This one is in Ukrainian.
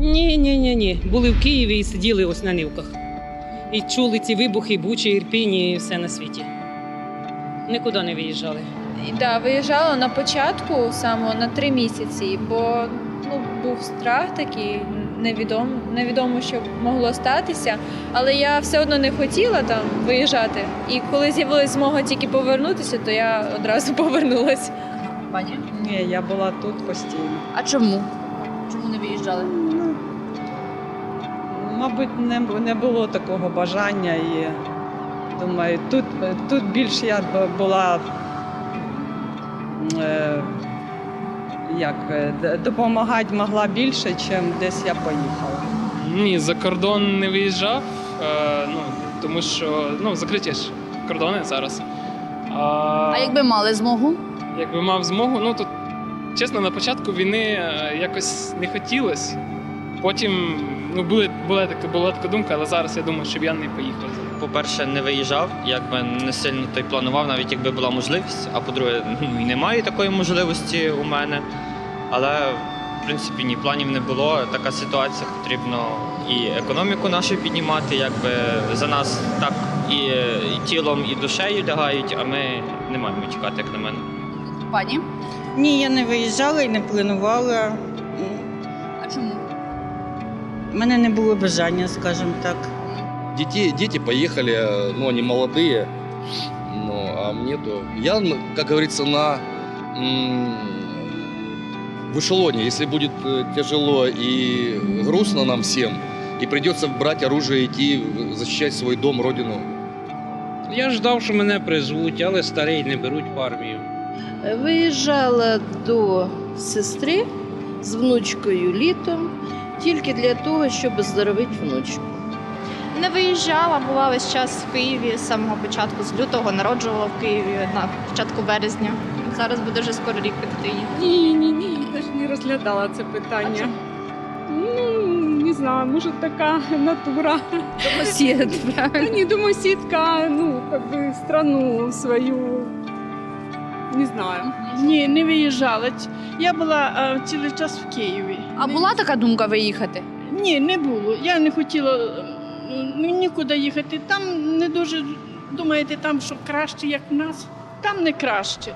Ні, ні, ні, ні. Були в Києві і сиділи ось на нивках. І чули ці вибухи, бучі, ірпіні і все на світі. Нікуди не виїжджали. І, да, виїжджала на початку саме на три місяці, бо ну, був страх такий, невідомо, невідомо, що могло статися. Але я все одно не хотіла там виїжджати. І коли з'явилась змога тільки повернутися, то я одразу повернулася. Пані? Ні, я була тут постійно. А чому? Чому не виїжджали? Мабуть, не, не було такого бажання і думаю, тут, тут більш я була е, як, е, допомагати могла більше, ніж десь я поїхала. Ні, за кордон не виїжджав, е, ну, тому що ну, закриті ж кордони зараз. А, А якби мали змогу? якби мав змогу, ну то чесно, на початку війни е, якось не хотілося. Потім ну, були, була, така, була така думка, але зараз я думаю, щоб я не поїхав. По-перше, не виїжджав, якби не сильно той планував, навіть якби була можливість. А по-друге, ну і немає такої можливості у мене. Але в принципі ні планів не було. Така ситуація потрібно і економіку нашу піднімати, якби за нас так і, і тілом, і душею лягають, а ми не маємо чекати, як на мене. Пані? Ні, я не виїжджала і не планувала. А чому? У мене не було бажання, скажімо так. Детей, дети поехали, э, ну, они молодые, ну, а мне то... Я, н- как говорится, на м, в эшелоне. Если будет э, тяжело и грустно нам всем, и придется брать оружие и идти в- защищать свой дом, родину, Я ждав, що мене призвуть, але старий не беруть в армію. Виїжджала до сестри з внучкою літом тільки для того, щоб оздоровити внучку. Не виїжджала, була весь час в Києві з самого початку, з лютого народжувала в Києві на початку березня. Зараз буде вже скоро рік дитині. Ні, ні, ні, навіть не розглядала це питання. Ну, не знаю, може така натура. Домосід, правильно? ні, домосідка, ну, как би страну свою. Не знаю. Ні, не виїжджала. Я була е, цілий час в Києві. А була така думка виїхати? Ні, не було. Я не хотіла е, ну, нікуди їхати. Там не дуже думаєте, там що краще, як в нас. Там не краще.